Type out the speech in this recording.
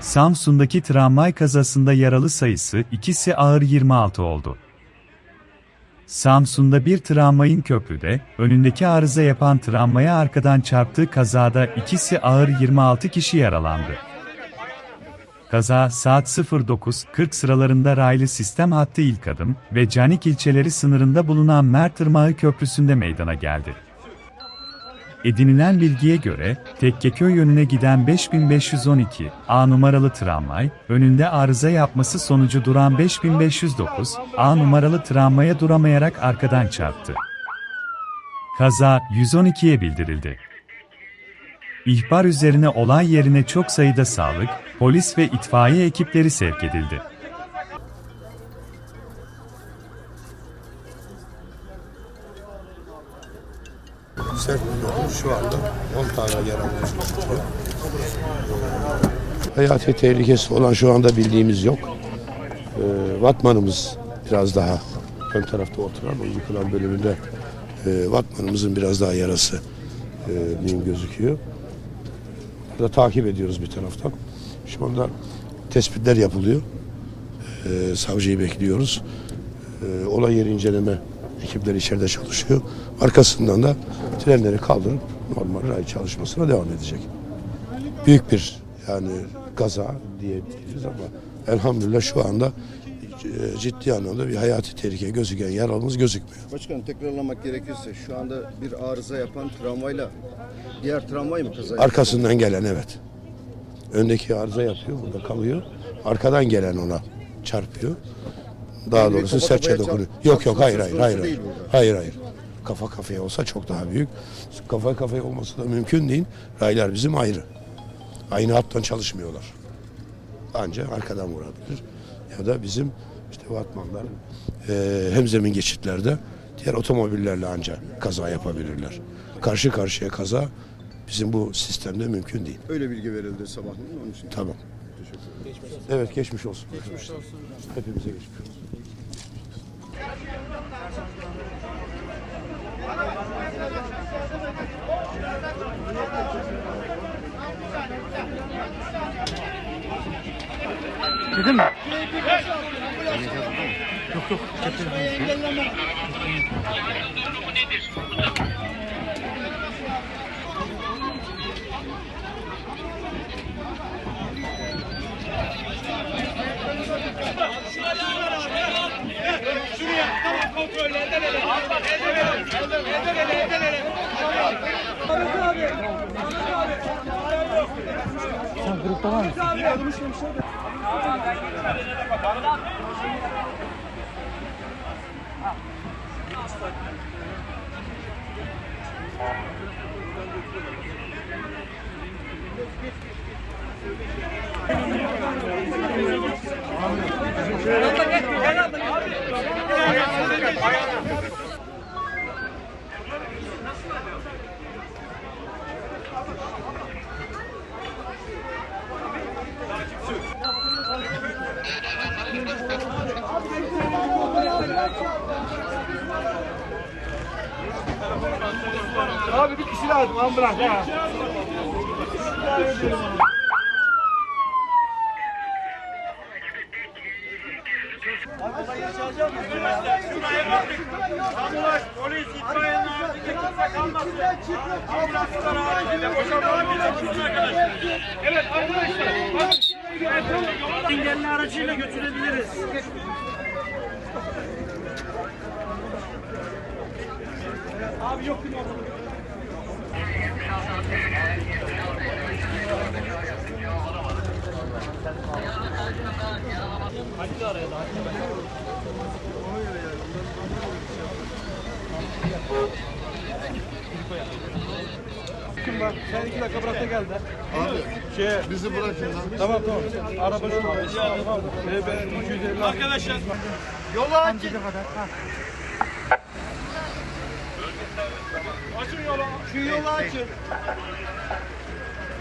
Samsun'daki tramvay kazasında yaralı sayısı ikisi ağır 26 oldu. Samsun'da bir tramvayın köprüde, önündeki arıza yapan tramvaya arkadan çarptığı kazada ikisi ağır 26 kişi yaralandı. Kaza saat 09.40 sıralarında raylı sistem hattı ilk adım ve Canik ilçeleri sınırında bulunan Mert Irmağı Köprüsü'nde meydana geldi. Edinilen bilgiye göre, Tekkeköy yönüne giden 5512 A numaralı tramvay, önünde arıza yapması sonucu duran 5509 A numaralı tramvaya duramayarak arkadan çarptı. Kaza 112'ye bildirildi. İhbar üzerine olay yerine çok sayıda sağlık, polis ve itfaiye ekipleri sevk edildi. Sert bir. Şu anda 10 tane yaralı. Hayati tehlikesi olan şu anda bildiğimiz yok. Ee, Vatmanımız biraz daha ön tarafta oturan o yıkılan bölümünde e, Vatmanımızın biraz daha yarası e, gözüküyor. Da takip ediyoruz bir taraftan. Şu anda tespitler yapılıyor. E, savcıyı bekliyoruz. E, olay yeri inceleme ekipleri içeride çalışıyor. Arkasından da trenleri kaldırıp normal ray çalışmasına devam edecek. Büyük bir yani kaza diyebiliriz ama elhamdülillah şu anda e, ciddi anlamda bir hayati tehlike gözüken yaralımız gözükmüyor. Başkanım tekrarlamak gerekirse şu anda bir arıza yapan tramvayla diğer tramvay mı kaza? Arkasından gelen evet. Öndeki arıza yapıyor, burada kalıyor. Arkadan gelen ona çarpıyor. Daha doğrusu serçe çarp- Yok yok hayır hayır hayır. Hayır hayır. hayır. Kafa kafaya olsa çok daha büyük. Kafa kafaya olması da mümkün değil. Raylar bizim ayrı. Aynı hattan çalışmıyorlar. Ancak arkadan vurabilir. Ya da bizim işte vatmanlar e, hemzemin geçitlerde diğer otomobillerle ancak kaza yapabilirler. Karşı karşıya kaza bizim bu sistemde mümkün değil. Öyle bilgi verildi sabah onun için. Tamam. Evet geçmiş olsun. Geçmiş olsun. Hepimize geçmiş olsun. Dedim mi? Yok yok. Sen grupta var mısın? Abi Ayağına. Bir kişi lazım ambulans ya. Ambulans, polis, itfaiyenin haricinde kimse kalmasın. Ambulanslar haricinde boşaltılabilir arkadaşlar. Evet arkadaşlar. bakın, Engelli aracıyla götürebiliriz. Abi yok değil mi orada? Kim var? Sen iki dakika bırak da gel de. Abi şey, bizi bırakın lan. Tamam tamam. Araba şu. Tamam. Ben 250 Arkadaşlar. Yolu açın. Açın yolu. Şu yolu açın.